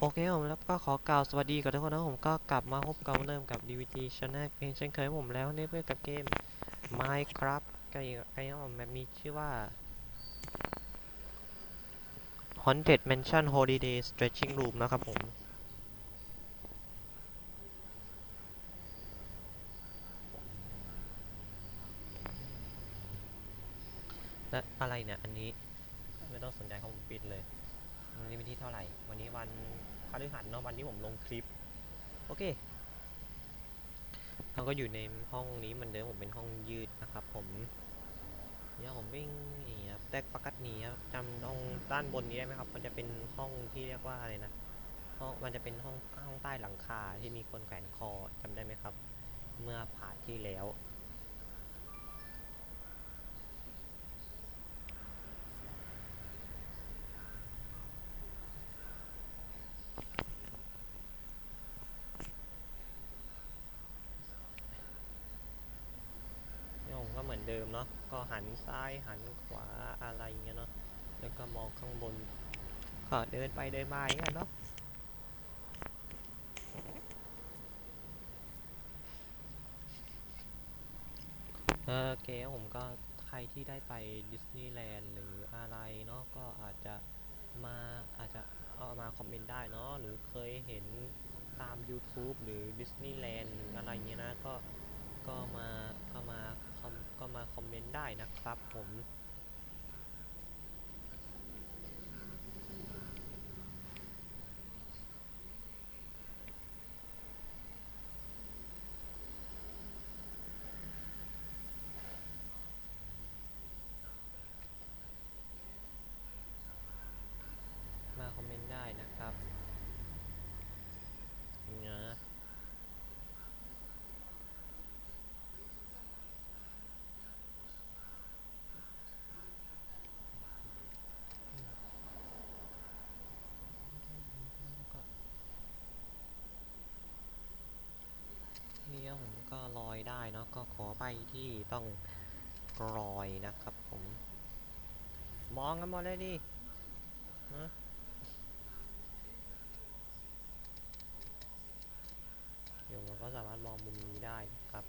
โอเคผมแล้วก็ขอกล่าวสวัสดีกับทุกคนนะผมก็กลับมาพบกับเริ่มกับ DVT Channel เองเช่นเคยผมแล้วในเพื่อกับเกม Minecraft ไก่ไก่ผมแบบมีชื่อว่า Haunted Mansion Holiday Stretching Room นะครับผม และอะไรเนี่ย อันนี้ ไม่ต้องสนใจเขาผมปิดเลย วันนี้วันที่เท่าไหร่ วันนี้วัน พฤหัสเนาะวันที่ผมลงคลิป โอเคเราก็อยู่ในห้องนี้เหมือนเดิมผมเป็นห้องยืดนะครับ ผมเนี่ยผมวิ่งหนีครับแต่ปกติครับจำตรงด้านบนนี้ได้ไหมครับ มันจะเป็นห้องที่เรียกว่าอะไรนะห้องมันจะเป็นห้องห้องใต้หลังคาที่มีคนแขวนคอจำได้ไหมครับ เมื่อผ่านที่แล้ว เนี่ยผ มก็เหมือนเดิมเนาะก็หันซ้ายหันขวาอะไรเงี้ยเนาะแล้วก็มองข้างบนก็เดินไปเดินมาอย่างเงี้ยเนาะเออโอเคผมก็ใครที่ได้ไปดิสนีย์แลนด์หรืออะไรเนาะก็อาจจะมาอาจจะเอามาคอมเมนต์ได้เนาะหรือเคยเห็นตาม YouTube หรือดิสนีย์แลนด์อะไรเงี้ยนะก็ก็มาก็มา ก็มาคอมเมนต์ได้นะครับผม มาคอมเมนต์ได้นะครับเนอะ นี่ครับผมก็ลอยได้เนาะก็ขอไปที่ต้องลอยนะครับผม มองกันหมดเลยดิฮะเดี๋ยวเราก็สามารถมองมุมนี้ได้นะครับ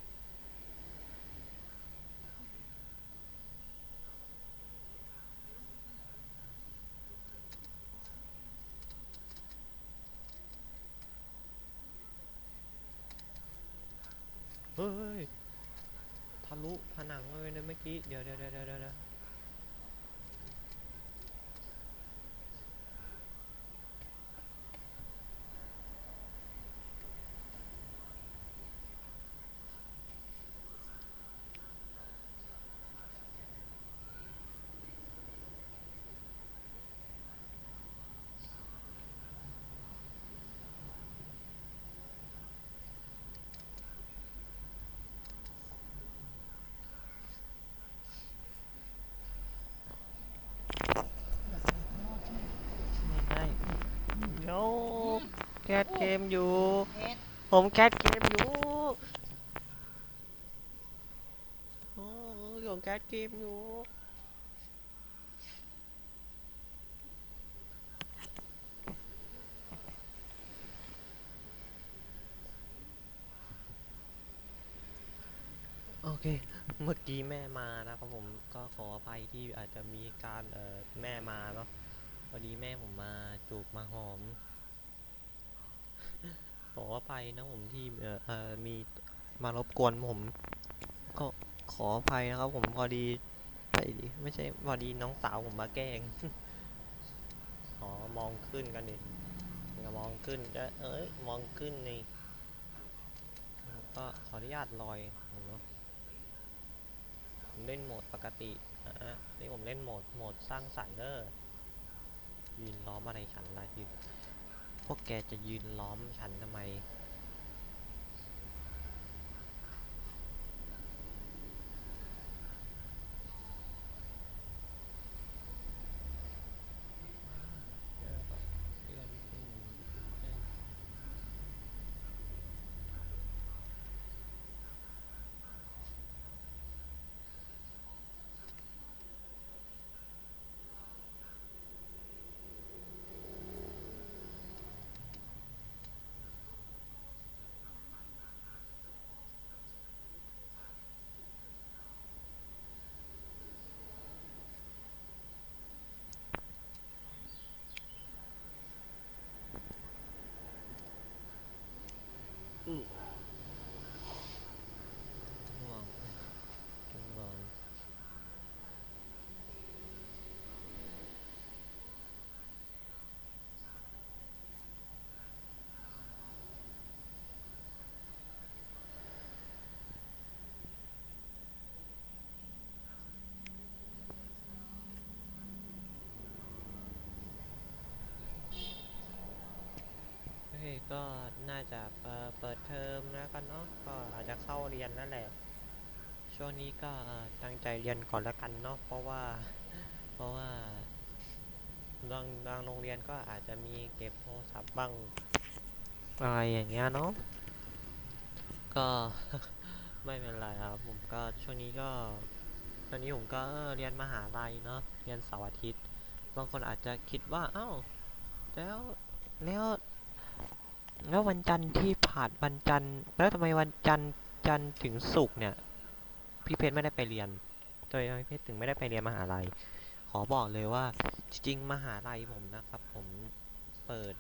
เฮ้ยทะลุผนังเลยนะเมื่อกี้ เดี๋ยวเดี๋ยวเดี๋ยวเดี๋ยวเดี๋ยวไม่ได้เดี๋ยวแคสเกมอยู่ ผมแคสเกมอยู่โอ้ยผมแคสเกมอยู่โอเค เมื่อกี้แม่มานะครับผมก็ขออภัยที่อาจจะมีการเอ่อแม่มาเนาะพอดีแม่ผมมาจูบมาหอม ออภัยนะผมที่เอ่อมีมารบกวนผม ก็ขออภัยนะครับ ผมพอดีไอ้ไม่ใช่พอดีน้องสาวผมมาแกล้งอ๋อมองขึ้นกันดิมองขึ้นจะเอ้ยมองขึ้นนี่ก็ขออนุญาตลอยเนาะผมเล่นโหมดปกตินะนี่ผมเล่นโหมดโหมดสร้างสรรค์เด้อยืนล้อมอะไรฉันล่ะยืน พวกแกจะยืนล้อมฉันทำไม ก็น่าจะเอ่อเปิดเทอมแล้วกันเนาะก็อาจจะเข้าเรียนนั่นแหละ ช่วงนี้ก็ตั้งใจเรียนก่อนแล้วกันเนาะเพราะว่า เพราะว่าบางบางโรงเรียนก็อาจจะมีเก็บโทรศัพท์บ้างอะไรอย่างเงี้ยเนาะก็ไม่เป็นไรครับผมก็ช่วงนี้ก็ ตอนนี้ผมก็เออเรียนมหาลัยเนาะเรียนเสาร์อาทิตย์ บางคนอาจจะคิดว่า เอ้า แล้วแล้ว แล้ววันจันทร์ที่ผ่านวันจันทร์แล้วทำไมวันจันทร์จันทร์ถึงศุกร์เนี่ยพี่เพชรไม่ได้ไปเรียนโดยพี่เพชรถึงไม่ได้ไปเรียนมหาลัย ขอบอกเลยว่าจริงมหาลัยผมนะครับ ผมเปิด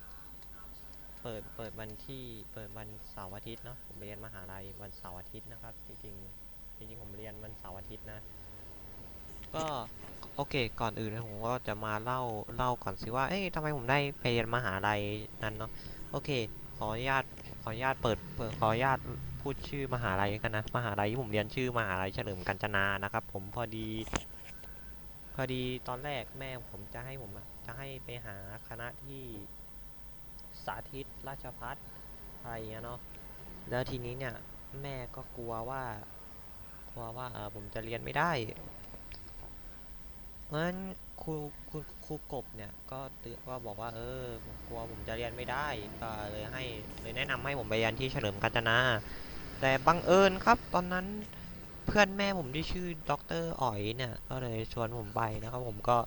เปิดเปิดวันที่เปิดวันเสาร์อาทิตย์เนาะผมเรียนมหาลัยวันเสาร์อาทิตย์นะครับจริงจริงผมเรียนวันเสาร์อาทิตย์นะ ก็โอเค ก่อนอื่นนะผมก็จะมาเล่าเล่าก่อนสิว่าเอ๊ะทำไมผมได้ไปเรียนมหาลัยนั้นเนาะโอเค ออนุญาตขออนุญาตเปิดเปิดขออนุญาตพูดชื่อมหาลัยกันนะมหาลัยที่ผมเรียนชื่อมหาลัยเฉลิมกัญจนานะครับ ผมพอดี พอดีตอนแรกแม่ผมจะให้ผมจะให้ไปหาคณะที่สาธิตราชพัฒอะไรเงี้ยเนาะแล้วทีนี้เนี่ยแม่ก็กลัวว่ากลัวว่าเออผมจะเรียนไม่ได้เพราะฉะนั้น ครูครูครูกบเนี่ยก็เตือนก็บอกว่าเออกลัวผมจะเรียนไม่ได้ก็เลยให้เลยแนะนำให้ผมไปเรียนที่เฉลิมกาญจนา แต่บังเอิญครับ ตอนนั้นเพื่อนแม่ผมที่ชื่อด็อกเตอร์อ๋อยเนี่ยก็เลยชวนผมไปนะครับผมก็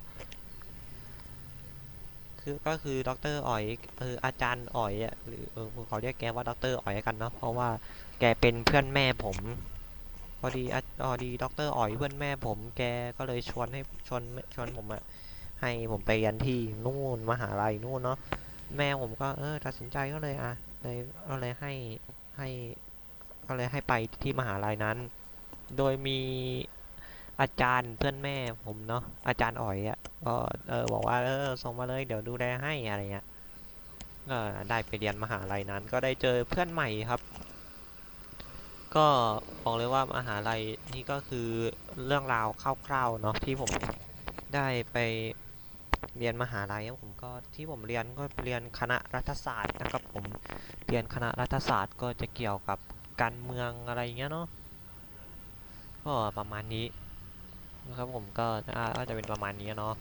คือก็คือด็อกเตอร์อ๋อยเอออาจารย์อ๋อยอะหรือเออขอเรียกแกว่าด็อกเตอร์อ๋อยกันเนาะเพราะว่าแกเป็นเพื่อนแม่ผม อดีอะพอดีด็อกเตอร์อ๋อยเพื่อนแม่ผมแกก็เลยชวนให้ชวนชวนผมอะให้ผมไปเรียนที่นู่นมหาลัยนู่นเนาะแม่ผมก็เออตัดสินใจก็เลยอะเลยก็เลยให้ให้ก็เลยให้ไปที่มหาลัยนั้น โดยมีอาจารย์เพื่อนแม่ผมเนาะอาจารย์อ๋อยอะก็เออบอกว่าเออส่งมาเลยเดี๋ยวดูแลให้อะไรเงี้ยก็ได้ไปเรียนมหาลัยนั้น ก็ได้เจอเพื่อนใหม่ครับ ก็บอกเลยว่ามหาลัยนี่ก็คือเรื่องราวคร่าวๆเนาะที่ผมได้ไปเรียนมหาลัยครับผมก็ที่ผมเรียนก็เรียนคณะรัฐศาสตร์นะครับผมเรียนคณะรัฐศาสตร์ก็จะเกี่ยวกับการเมืองอะไรเงี้ยเนาะก็ประมาณนี้นะครับผมก็น่าจะเป็นประมาณนี้เนาะ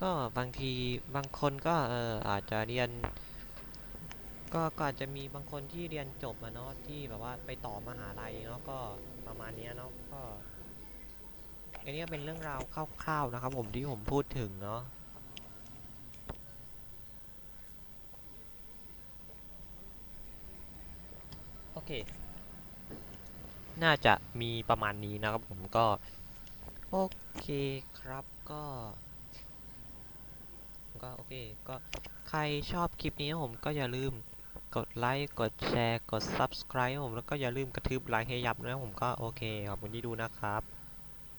ก็บางทีบางคนก็เอออาจจะเรียน ก็ก็อาจจะมีบางคนที่เรียนจบอะเนาะที่แบบว่าไปต่อมหาลัยเนาะก็ประมาณเนี้ยเนาะก็อันนี้ก็เป็นเรื่องราวคร่าวๆนะครับ ผมที่ผมพูดถึงเนาะโอเค น่าจะมีประมาณนี้นะครับผมก็ โอเคครับก็ก็โอเคก็ใครชอบคลิปนี้ผมก็อย่าลืม กดไลค์กดแชร์กด subscribe ผมแล้วก็อย่าลืมกระทืบไลค์ให้ยับนะผมก็โอเคขอบคุณที่ดูนะครับ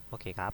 โอเคครับ